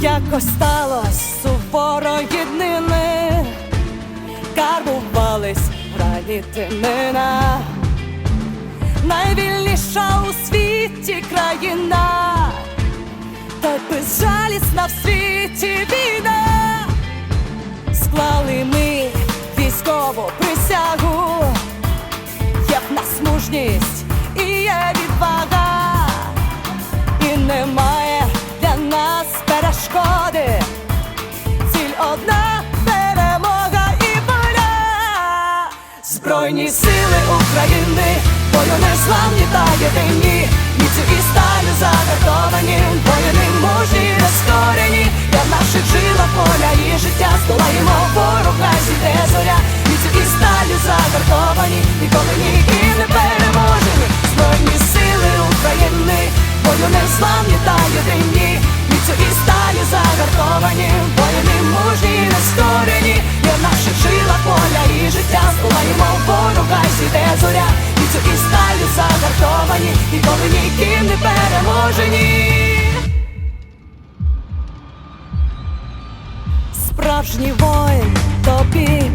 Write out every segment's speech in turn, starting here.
Якось сталось суворої днини, карбувались гранітинина, найвільніша у світі країна, та й безжалісна в світі війна. Склали ми військову присягу, є в нас мужність і є відвага, і немає Збройні сили України, бою незламні та єдині, міцю і сталю загартовані, воїни мужні нескорені, я в наших жилах поля і життя переможені. Справжній воїн тобі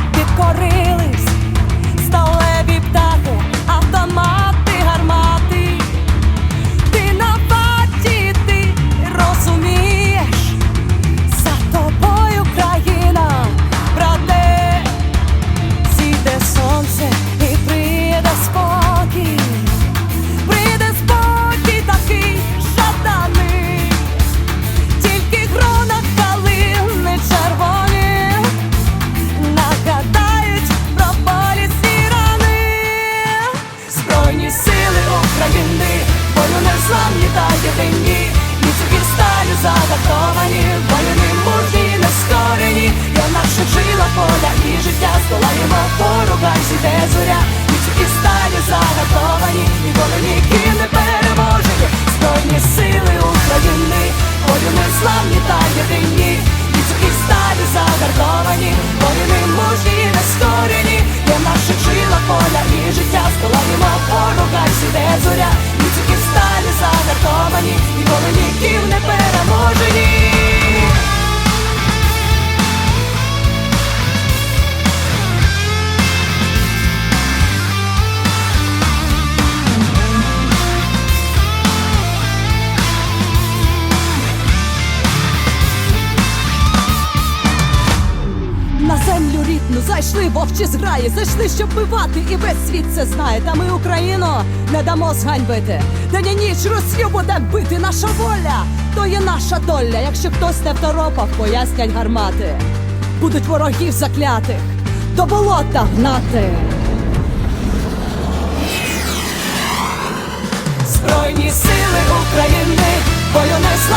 ворога, й рідну зайшли вовчі зграї, зайшли, щоб вбивати, і весь світ це знає. Та ми Україну не дамо зганьбити. День і ніч Росію буде бити наша воля, то є наша доля. Якщо хтось не второпав, пояснять гармати. Будуть ворогів заклятих до болота гнати. Збройні сили України, бою незламні